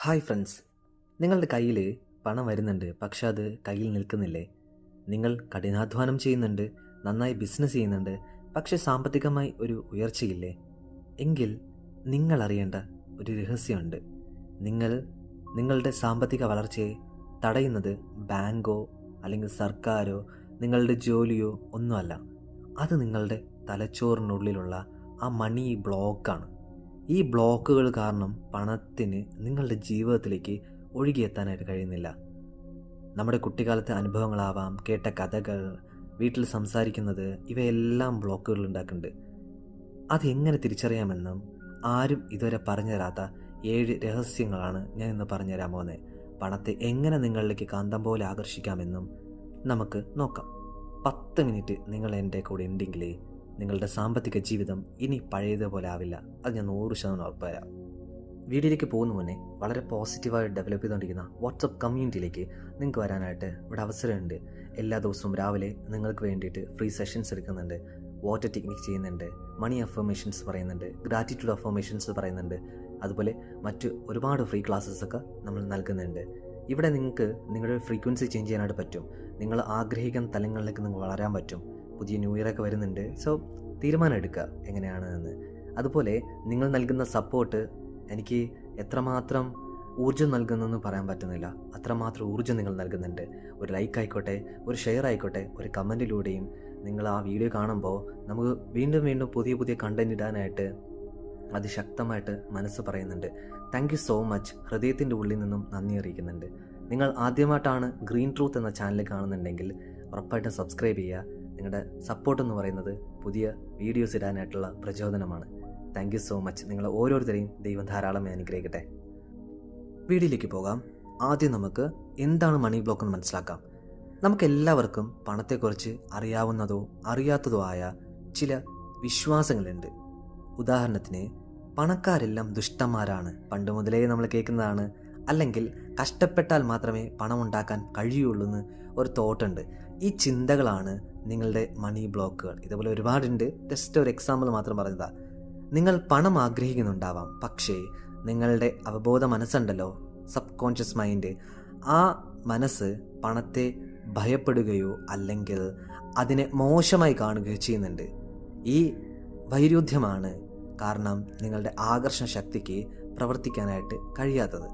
Hi friends. നിങ്ങളുടെ കയ്യിൽ പണം വരുന്നുണ്ട് പക്ഷെ അത് കയ്യിൽ നിൽക്കുന്നില്ലേ? നിങ്ങൾ കഠിനാധ്വാനം ചെയ്യുന്നുണ്ട് നന്നായി ബിസിനസ് ചെയ്യുന്നുണ്ട് പക്ഷെ സാമ്പത്തികമായി ഒരു ഉയർച്ചയില്ലേ? എങ്കിൽ നിങ്ങൾ അറിയേണ്ട ഒരു രഹസ്യമുണ്ട്. നിങ്ങൾ നിങ്ങളുടെ സാമ്പത്തിക വളർച്ചയെ തടയുന്നത് ബാങ്കോ അല്ലെങ്കിൽ സർക്കാരോ നിങ്ങളുടെ ജോലിയോ ഒന്നുമല്ല. അത് നിങ്ങളുടെ തലച്ചോറിനുള്ളിലുള്ള ആ മണി ബ്ലോക്കാണ്. ഈ ബ്ലോക്കുകൾ കാരണം പണത്തിന് നിങ്ങളുടെ ജീവിതത്തിലേക്ക് ഒഴുകിയെത്താനായിട്ട് കഴിയുന്നില്ല. നമ്മുടെ കുട്ടിക്കാലത്തെ അനുഭവങ്ങളാവാം കേട്ട കഥകൾ വീട്ടിൽ സംസാരിക്കുന്നത് ഇവയെല്ലാം ബ്ലോക്കുകൾ ഉണ്ടാക്കുന്നുണ്ട്. അതെങ്ങനെ തിരിച്ചറിയാമെന്നും ആരും ഇതുവരെ പറഞ്ഞു തരാത്ത ഏഴ് രഹസ്യങ്ങളാണ് ഞാൻ ഇന്ന് പറഞ്ഞു തരാൻ പോകുന്നത്. പണത്തെ എങ്ങനെ നിങ്ങളിലേക്ക് കാന്തം പോലെ ആകർഷിക്കാമെന്നും നമുക്ക് നോക്കാം. പത്ത് മിനിറ്റ് നിങ്ങൾ എന്റെ കൂടെ ഉണ്ടെങ്കിൽ നിങ്ങളുടെ സാമ്പത്തിക ജീവിതം ഇനി പഴയതുപോലെ ആവില്ല. അത് ഞാൻ നൂറ് ശതമാനം ഉറപ്പ് തരാം. വീഡിയോയിലേക്ക് പോകുന്ന മുന്നേ വളരെ പോസിറ്റീവായി ഡെവലപ്പ് ചെയ്തുകൊണ്ടിരിക്കുന്ന വാട്സപ്പ് കമ്മ്യൂണിറ്റിയിലേക്ക് നിങ്ങൾക്ക് വരാനായിട്ട് ഇവിടെ അവസരമുണ്ട്. എല്ലാ ദിവസവും രാവിലെ നിങ്ങൾക്ക് വേണ്ടിയിട്ട് ഫ്രീ സെഷൻസ് എടുക്കുന്നുണ്ട്. വാട്ടർ ടെക്നിക് ചെയ്യുന്നുണ്ട്. മണി അഫർമേഷൻസ് പറയുന്നുണ്ട്. ഗ്രാറ്റിറ്റ്യൂഡ് അഫർമേഷൻസ് പറയുന്നുണ്ട്. അതുപോലെ മറ്റ് ഒരുപാട് ഫ്രീ ക്ലാസ്സസ് ഒക്കെ നമ്മൾ നൽകുന്നുണ്ട്. ഇവിടെ നിങ്ങൾക്ക് നിങ്ങളുടെ ഫ്രീക്വൻസി ചേഞ്ച് ചെയ്യാനായിട്ട് പറ്റും. നിങ്ങൾ ആഗ്രഹിക്കുന്ന തലങ്ങളിലേക്ക് നിങ്ങൾക്ക് വളരാൻ പറ്റും. പുതിയ ന്യൂ ഇയർ ഒക്കെ വരുന്നുണ്ട്. സോ തീരുമാനം എടുക്കുക എങ്ങനെയാണ് എന്ന് അതുപോലെ നിങ്ങൾ നൽകുന്ന സപ്പോർട്ട് എനിക്ക് എത്രമാത്രം ഊർജം നൽകുന്നെന്ന് പറയാൻ പറ്റുന്നില്ല. അത്രമാത്രം ഊർജം നിങ്ങൾ നൽകുന്നുണ്ട്. ഒരു ലൈക്ക് ആയിക്കോട്ടെ ഒരു ഷെയർ ആയിക്കോട്ടെ ഒരു കമന്റിലൂടെയും നിങ്ങൾ ആ വീഡിയോ കാണുമ്പോൾ നമുക്ക് വീണ്ടും വീണ്ടും പുതിയ പുതിയ കണ്ടന്റ് ഇടാനായിട്ട് അതിശക്തമായിട്ട് മനസ്സ് പറയുന്നുണ്ട്. താങ്ക് സോ മച്ച് ഹൃദയത്തിന്റെ ഉള്ളിൽ നിന്നും നന്ദി അറിയിക്കുന്നുണ്ട്. നിങ്ങൾ ആദ്യമായിട്ടാണ് ഗ്രീൻ ട്രൂത്ത് എന്ന ചാനൽ കാണുന്നുണ്ടെങ്കിൽ ഉറപ്പായിട്ടും സബ്സ്ക്രൈബ് ചെയ്യുക. നിങ്ങളുടെ സപ്പോർട്ട് എന്ന് പറയുന്നത് പുതിയ വീഡിയോസ് ഇടാനായിട്ടുള്ള പ്രചോദനമാണ്. താങ്ക് യു സോ മച്ച് നിങ്ങളെ ഓരോരുത്തരെയും ദൈവം ധാരാളമായി അനുഗ്രഹിക്കട്ടെ. വീഡിയോയിലേക്ക് പോകാം. ആദ്യം നമുക്ക് എന്താണ് മണി ബ്ലോക്ക് എന്ന് മനസ്സിലാക്കാം. നമുക്ക് എല്ലാവർക്കും പണത്തെക്കുറിച്ച് അറിയാവുന്നതോ അറിയാത്തതോ ആയ ചില വിശ്വാസങ്ങളുണ്ട്. ഉദാഹരണത്തിന് പണക്കാരെല്ലാം ദുഷ്ടന്മാരാണ്. പണ്ട് മുതലേ നമ്മൾ കേൾക്കുന്നതാണ്. അല്ലെങ്കിൽ കഷ്ടപ്പെട്ടാൽ മാത്രമേ പണമുണ്ടാക്കാൻ കഴിയുള്ളൂ എന്ന് ഒരു തോട്ടുണ്ട് ഈ ചിന്തകളാണ് നിങ്ങളുടെ മണി ബ്ലോക്കുകൾ ഇതുപോലെ ഒരുപാടുണ്ട്. ജസ്റ്റ് ഒരു എക്സാമ്പിൾ മാത്രം പറഞ്ഞതാ നിങ്ങൾ പണം ആഗ്രഹിക്കുന്നുണ്ടാവാം. പക്ഷേ നിങ്ങളുടെ അവബോധ മനസ്സുണ്ടല്ലോ സബ് കോൺഷ്യസ് മൈൻഡ് ആ മനസ്സ് പണത്തെ ഭയപ്പെടുകയോ അല്ലെങ്കിൽ അതിനെ മോശമായി കാണുകയോ ചെയ്യുന്നുണ്ട്. ഈ വൈരുദ്ധ്യമാണ് കാരണം നിങ്ങളുടെ ആകർഷണ ശക്തിക്ക് പ്രവർത്തിക്കാനായിട്ട് കഴിയാത്തത്.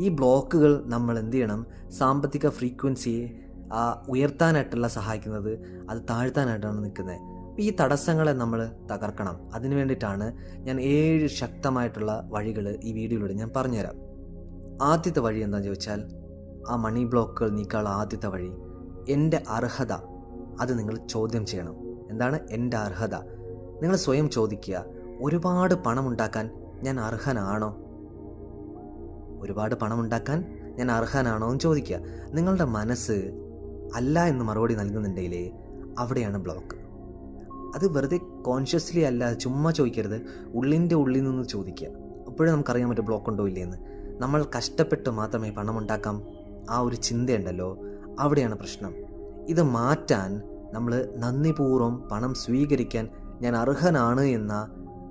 ഈ ബ്ലോക്കുകൾ നമ്മൾ എന്ത് ചെയ്യണം? സാമ്പത്തിക ഫ്രീക്വൻസിയെ ആ, ഉയർത്താനായിട്ടുള്ള സഹായിക്കുന്നത് അത് താഴ്ത്താനായിട്ടാണ് നിൽക്കുന്നത്. ഈ തടസ്സങ്ങളെ നമ്മൾ തകർക്കണം. അതിനു വേണ്ടിയിട്ടാണ് ഞാൻ ഏഴ് ശക്തമായിട്ടുള്ള വഴികൾ ഈ വീഡിയോയിലൂടെ ഞാൻ പറഞ്ഞുതരാം. ആദ്യത്തെ വഴി എന്താണെന്ന് ചോദിച്ചാൽ ആ മണി ബ്ലോക്കുകൾ നീക്കാനുള്ള ആദ്യത്തെ വഴി എന്റെ അർഹത അത് നിങ്ങൾ ചോദ്യം ചെയ്യണം. എന്താണ് എന്റെ അർഹത? നിങ്ങൾ സ്വയം ചോദിക്കുക ഒരുപാട് പണമുണ്ടാക്കാൻ ഞാൻ അർഹനാണോ? ഒരുപാട് പണമുണ്ടാക്കാൻ ഞാൻ അർഹനാണോ എന്ന് ചോദിക്കുക. നിങ്ങളുടെ മനസ്സ് അല്ല എന്ന് മറുപടി നൽകുന്നുണ്ടെങ്കിൽ അവിടെയാണ് ബ്ലോക്ക് അത് വെറുതെ കോൺഷ്യസ്ലി അല്ല ചുമ്മാ ചോദിക്കരുത്. ഉള്ളിന്റെ ഉള്ളിൽ നിന്ന് ചോദിക്കുക. അപ്പോഴേ നമുക്കറിയാൻ പറ്റും ബ്ലോക്ക് ഉണ്ടോ ഇല്ലയെന്ന്. നമ്മൾ കഷ്ടപ്പെട്ട് മാത്രമേ പണമുണ്ടാക്കാം. ആ ഒരു ചിന്തയുണ്ടല്ലോ. അവിടെയാണ് പ്രശ്നം. ഇത് മാറ്റാൻ നമ്മൾ നന്ദിപൂർവം പണം സ്വീകരിക്കാൻ ഞാൻ അർഹനാണ് എന്ന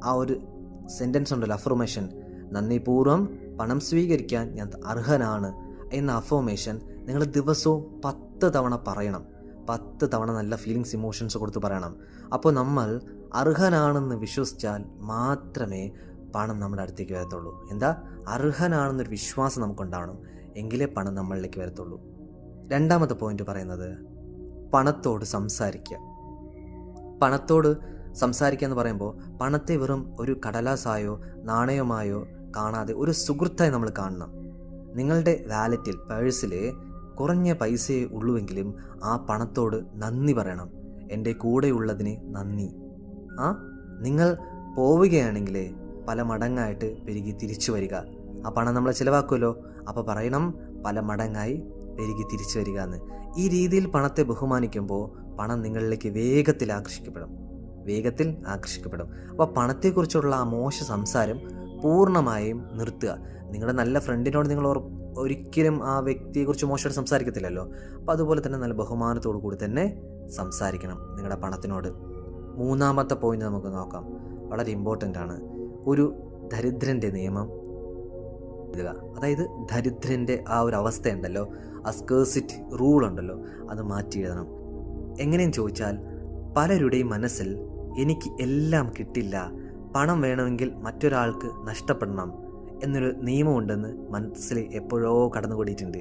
ആ ഒരു സെന്റൻസ് ഉണ്ടല്ലോ അഫർമേഷൻ നന്ദിപൂർവം പണം സ്വീകരിക്കാൻ ഞാൻ അർഹനാണ് എന്ന അഫോമേഷൻ നിങ്ങൾ ദിവസവും പത്ത് തവണ പറയണം. പത്ത് തവണ നല്ല ഫീലിങ്സ് ഇമോഷൻസ് കൊടുത്ത് പറയണം. അപ്പോൾ നമ്മൾ അർഹനാണെന്ന് വിശ്വസിച്ചാൽ മാത്രമേ പണം നമ്മുടെ അടുത്തേക്ക് വരത്തുള്ളൂ. എന്താ? അർഹനാണെന്നൊരു വിശ്വാസം നമുക്കുണ്ടാവണം. എങ്കിലേ പണം നമ്മളിലേക്ക് വരത്തുള്ളൂ. രണ്ടാമത്തെ പോയിന്റ് പറയുന്നത് പണത്തോട് സംസാരിക്കുക. പണത്തോട് സംസാരിക്കുക എന്ന് പറയുമ്പോൾ പണത്തെ വെറും ഒരു കടലാസായോ നാണയമായോ കാണാതെ ഒരു സുഹൃത്തായി നമ്മൾ കാണണം. നിങ്ങളുടെ വാലറ്റിൽ പേഴ്സിൽ കുറഞ്ഞ പൈസയേ ഉള്ളുവെങ്കിലും ആ പണത്തോട് നന്ദി പറയണം. എന്റെ കൂടെയുള്ളതിന് നന്ദി. ആ നിങ്ങൾ പോവുകയാണെങ്കിൽ പല മടങ്ങായിട്ട് പെരുകി തിരിച്ചു വരിക. ആ പണം നമ്മളെ ചിലവാക്കുമല്ലോ. അപ്പോൾ പറയണം പല മടങ്ങായി പെരുകി തിരിച്ചു വരിക എന്ന് ഈ രീതിയിൽ പണത്തെ ബഹുമാനിക്കുമ്പോൾ പണം നിങ്ങളിലേക്ക് വേഗത്തിൽ ആകർഷിക്കപ്പെടും. വേഗത്തിൽ ആകർഷിക്കപ്പെടും. അപ്പോൾ പണത്തെക്കുറിച്ചുള്ള ആ മോശ സംസാരം പൂർണമായും നിർത്തുക. നിങ്ങളുടെ നല്ല ഫ്രണ്ടിനോട് നിങ്ങൾ ഒരിക്കലും ആ വ്യക്തിയെക്കുറിച്ച് മോശമായിട്ട് സംസാരിക്കത്തില്ലല്ലോ. അപ്പോൾ അതുപോലെ തന്നെ നല്ല ബഹുമാനത്തോടു കൂടി തന്നെ സംസാരിക്കണം നിങ്ങളുടെ പണത്തിനോട്. മൂന്നാമത്തെ പോയിന്റ് നമുക്ക് നോക്കാം. വളരെ ഇമ്പോർട്ടന്റ് ആണ്. ഒരു ദരിദ്രന്റെ നിയമം എഴുതുക. അതായത് ദരിദ്രന്റെ ആ ഒരു അവസ്ഥയുണ്ടല്ലോ ആ സ്കേഴ്സിറ്റ് റൂൾ ഉണ്ടല്ലോ. അത് മാറ്റി എഴുതണം. എങ്ങനെയും ചോദിച്ചാൽ പലരുടെയും മനസ്സിൽ എനിക്ക് എല്ലാം കിട്ടില്ല. പണം വേണമെങ്കിൽ മറ്റൊരാൾക്ക് നഷ്ടപ്പെടണം. എന്നൊരു നിയമമുണ്ടെന്ന് മനസ്സിൽ എപ്പോഴോ കടന്നുകൂടിയിട്ടുണ്ട്.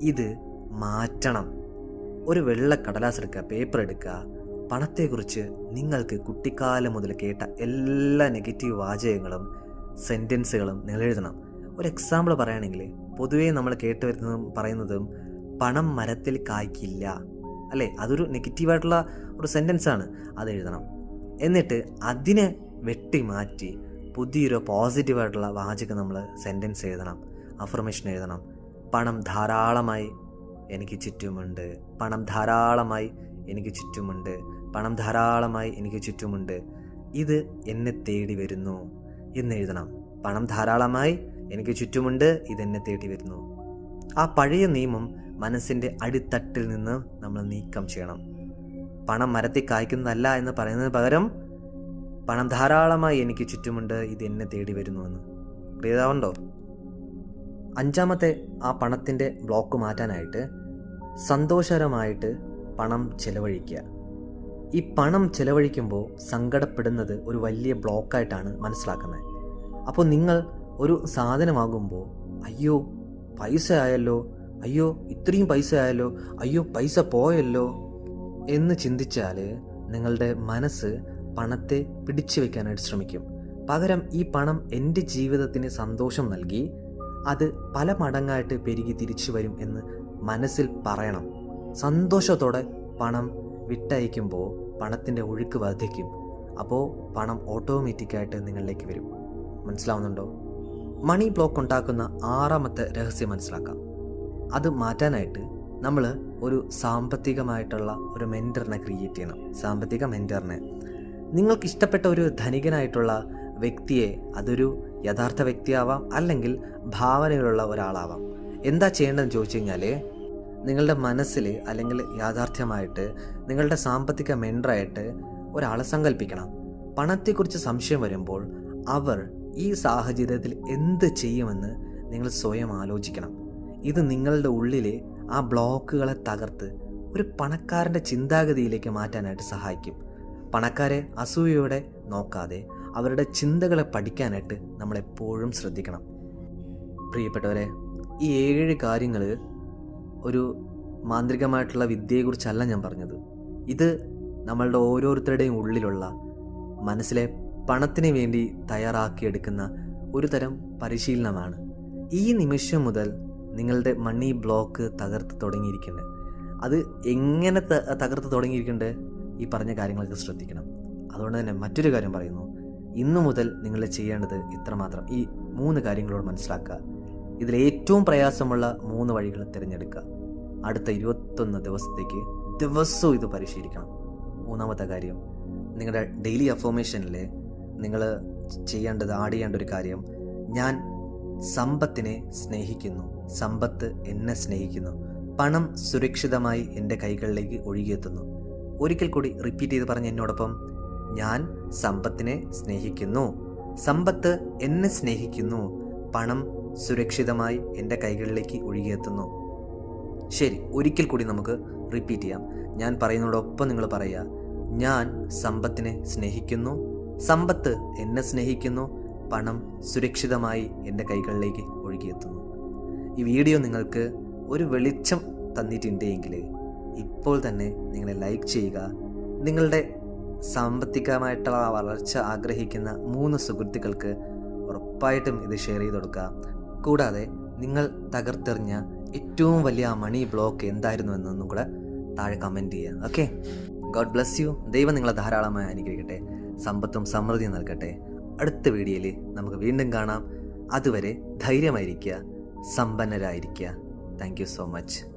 ഇത് മാറ്റണം. ഒരു വെള്ള കടലാസ് എടുക്കുക പേപ്പർ എടുക്കുക പണത്തെക്കുറിച്ച് നിങ്ങൾക്ക് കുട്ടിക്കാലം മുതൽ കേട്ട എല്ലാ നെഗറ്റീവ് വാചകങ്ങളും സെന്റൻസുകളും നിങ്ങൾ എഴുതണം. ഒരു എക്സാമ്പിൾ പറയുകയാണെങ്കിൽ പൊതുവേ നമ്മൾ കേട്ട് വരുന്നതും പറയുന്നതും പണം മരത്തിൽ കായ്ക്കില്ല. അല്ലേ? അതൊരു നെഗറ്റീവായിട്ടുള്ള ഒരു സെന്റൻസാണ് അത് എഴുതണം. എന്നിട്ട് അതിനെ വെട്ടി മാറ്റി പുതിയൊരു പോസിറ്റീവായിട്ടുള്ള വാചകം നമ്മൾ സെന്റൻസ് എഴുതണം അഫർമേഷൻ എഴുതണം. പണം ധാരാളമായി എനിക്ക് ചുറ്റുമുണ്ട്. പണം ധാരാളമായി എനിക്ക് ചുറ്റുമുണ്ട്. പണം ധാരാളമായി എനിക്ക് ചുറ്റുമുണ്ട്. ഇത് എന്നെ തേടി വരുന്നു എന്ന് എഴുതണം. പണം ധാരാളമായി എനിക്ക് ചുറ്റുമുണ്ട് ഇതെന്നെ തേടി വരുന്നു. ആ പഴയ നിയമം മനസ്സിന്റെ അടിത്തട്ടിൽ നിന്ന് നമ്മൾ നീക്കം ചെയ്യണം. പണം മരത്തിൽ കായ്ക്കുന്നതല്ല എന്ന് പറയുന്നതിന് പകരം പണം ധാരാളമായി എനിക്ക് ചുറ്റുമുണ്ട് ഇത് എന്നെ തേടി വരുന്നുവെന്ന്. ക്ലിയറാവുണ്ടോ അഞ്ചാമത്തെ ആ പണത്തിന്റെ ബ്ലോക്ക് മാറ്റാനായിട്ട് സന്തോഷകരമായിട്ട് പണം ചെലവഴിക്കുക. ഈ പണം ചെലവഴിക്കുമ്പോൾ സങ്കടപ്പെടുന്നത് ഒരു വലിയ ബ്ലോക്കായിട്ടാണ് മനസ്സിലാക്കുന്നത്. അപ്പോൾ നിങ്ങൾ ഒരു സാധനമാകുമ്പോൾ അയ്യോ പൈസ ആയല്ലോ അയ്യോ ഇത്രയും പൈസ ആയല്ലോ അയ്യോ പൈസ പോയല്ലോ എന്ന് ചിന്തിച്ചാൽ നിങ്ങളുടെ മനസ്സ് പണത്തെ പിടിച്ചു വെക്കാനായിട്ട് ശ്രമിക്കും. പകരം ഈ പണം എന്റെ ജീവിതത്തിന് സന്തോഷം നൽകി അത് പല മടങ്ങായിട്ട് പെരുകി തിരിച്ചു വരും എന്ന് മനസ്സിൽ പറയണം. സന്തോഷത്തോടെ പണം വിട്ടയക്കുമ്പോൾ പണത്തിന്റെ ഒഴുക്ക് വർദ്ധിക്കും. അപ്പോൾ പണം ഓട്ടോമാറ്റിക്കായിട്ട് നിങ്ങളിലേക്ക് വരും. മനസ്സിലാവുന്നുണ്ടോ? മണി ബ്ലോക്ക് ഉണ്ടാക്കുന്ന ആറാമത്തെ രഹസ്യം മനസ്സിലാക്കാം. അത് മാറ്റാനായിട്ട് നമ്മൾ ഒരു സാമ്പത്തികമായിട്ടുള്ള ഒരു മെന്ററിനെ ക്രിയേറ്റ് ചെയ്യണം. സാമ്പത്തിക മെന്ററിനെ. നിങ്ങൾക്ക് ഇഷ്ടപ്പെട്ട ഒരു ധനികനായിട്ടുള്ള വ്യക്തിയെ അതൊരു യഥാർത്ഥ വ്യക്തിയാവാം അല്ലെങ്കിൽ ഭാവനയിലുള്ള ഒരാളാവാം. എന്താ ചെയ്യേണ്ടതെന്ന് ചോദിച്ചു കഴിഞ്ഞാൽ നിങ്ങളുടെ മനസ്സിൽ അല്ലെങ്കിൽ യാഥാർത്ഥ്യമായിട്ട് നിങ്ങളുടെ സാമ്പത്തിക മെൻഡറായിട്ട് ഒരാളെ സങ്കല്പിക്കണം പണത്തെക്കുറിച്ച് സംശയം വരുമ്പോൾ അവർ ഈ സാഹചര്യത്തിൽ എന്ത് ചെയ്യുമെന്ന് നിങ്ങൾ സ്വയം ആലോചിക്കണം. ഇത് നിങ്ങളുടെ ഉള്ളിലെ ആ ബ്ലോക്കുകളെ തകർത്ത് ഒരു പണക്കാരന്റെ ചിന്താഗതിയിലേക്ക് മാറ്റാനായിട്ട് സഹായിക്കും. പണക്കാരെ അസൂയയോടെ നോക്കാതെ അവരുടെ ചിന്തകളെ പഠിക്കാനായിട്ട് നമ്മളെപ്പോഴും ശ്രദ്ധിക്കണം. പ്രിയപ്പെട്ടവരെ ഈ ഏഴ് കാര്യങ്ങൾ ഒരു മാന്ത്രികമായിട്ടുള്ള വിദ്യയെക്കുറിച്ചല്ല ഞാൻ പറഞ്ഞത്. ഇത് നമ്മളുടെ ഓരോരുത്തരുടെയും ഉള്ളിലുള്ള മനസ്സിലെ പണത്തിന് വേണ്ടി തയ്യാറാക്കിയെടുക്കുന്ന ഒരു തരം പരിശീലനമാണ്. ഈ നിമിഷം മുതൽ നിങ്ങളുടെ മണി ബ്ലോക്ക് തകർത്ത് തുടങ്ങിയിരിക്കുന്നത് അത് എങ്ങനെ തകർത്ത് തുടങ്ങിയിരിക്കുന്നുണ്ട്? ഈ പറഞ്ഞ കാര്യങ്ങളൊക്കെ ശ്രദ്ധിക്കണം. അതുകൊണ്ട് തന്നെ മറ്റൊരു കാര്യം പറയുന്നു. ഇന്നു മുതൽ നിങ്ങൾ ചെയ്യേണ്ടത് ഇത്രമാത്രം. ഈ മൂന്ന് കാര്യങ്ങളോട് മനസ്സിലാക്കുക. ഇതിൽ ഏറ്റവും പ്രയാസമുള്ള മൂന്ന് വഴികൾ തിരഞ്ഞെടുക്കുക. അടുത്ത ഇരുപത്തൊന്ന് ദിവസത്തേക്ക് ദിവസവും ഇത് പരിശീലിക്കണം. മൂന്നാമത്തെ കാര്യം നിങ്ങളുടെ ഡെയിലി അഫോമേഷനിൽ നിങ്ങൾ ചെയ്യേണ്ടത് ആഡ് ചെയ്യേണ്ട ഒരു കാര്യം ഞാൻ സമ്പത്തിനെ സ്നേഹിക്കുന്നു. സമ്പത്ത് എന്നെ സ്നേഹിക്കുന്നു. പണം സുരക്ഷിതമായി എന്റെ കൈകളിലേക്ക് ഒഴുകിയെത്തുന്നു. ഒരിക്കൽ കൂടി റിപ്പീറ്റ് ചെയ്ത് പറഞ്ഞ എന്നോടൊപ്പം ഞാൻ സമ്പത്തിനെ സ്നേഹിക്കുന്നു. സമ്പത്ത് എന്നെ സ്നേഹിക്കുന്നു. പണം സുരക്ഷിതമായി എന്റെ കൈകളിലേക്ക് ഒഴുകിയെത്തുന്നു. ശരി ഒരിക്കൽ കൂടി നമുക്ക് റിപ്പീറ്റ് ചെയ്യാം. ഞാൻ പറയുന്നതോടൊപ്പം നിങ്ങൾ പറയുക ഞാൻ സമ്പത്തിനെ സ്നേഹിക്കുന്നു. സമ്പത്ത് എന്നെ സ്നേഹിക്കുന്നു. പണം സുരക്ഷിതമായി എന്റെ കൈകളിലേക്ക് ഒഴുകിയെത്തുന്നു. ഈ വീഡിയോ നിങ്ങൾക്ക് ഒരു വെളിച്ചം തന്നിട്ടുണ്ടെങ്കിൽ ഇപ്പോൾ തന്നെ നിങ്ങളെ ലൈക്ക് ചെയ്യുക. നിങ്ങളുടെ സാമ്പത്തികമായിട്ടുള്ള വളർച്ച ആഗ്രഹിക്കുന്ന മൂന്ന് സുഹൃത്തുക്കൾക്ക് ഉറപ്പായിട്ടും ഇത് ഷെയർ ചെയ്ത് കൊടുക്കുക. കൂടാതെ നിങ്ങൾ തകർത്തെറിഞ്ഞ ഏറ്റവും വലിയ മണി ബ്ലോക്ക് എന്തായിരുന്നു എന്നൊന്നും കൂടെ താഴെ കമന്റ് ചെയ്യുക. ഓക്കെ ഗോഡ് ബ്ലസ് യു ദൈവം നിങ്ങളെ ധാരാളമായി അനുഗ്രഹിക്കട്ടെ. സമ്പത്തും സമൃദ്ധിയും നൽകട്ടെ. അടുത്ത വീഡിയോയിൽ നമുക്ക് വീണ്ടും കാണാം. അതുവരെ ധൈര്യമായിരിക്കുക. സമ്പന്നരായിരിക്കുക. Thank so much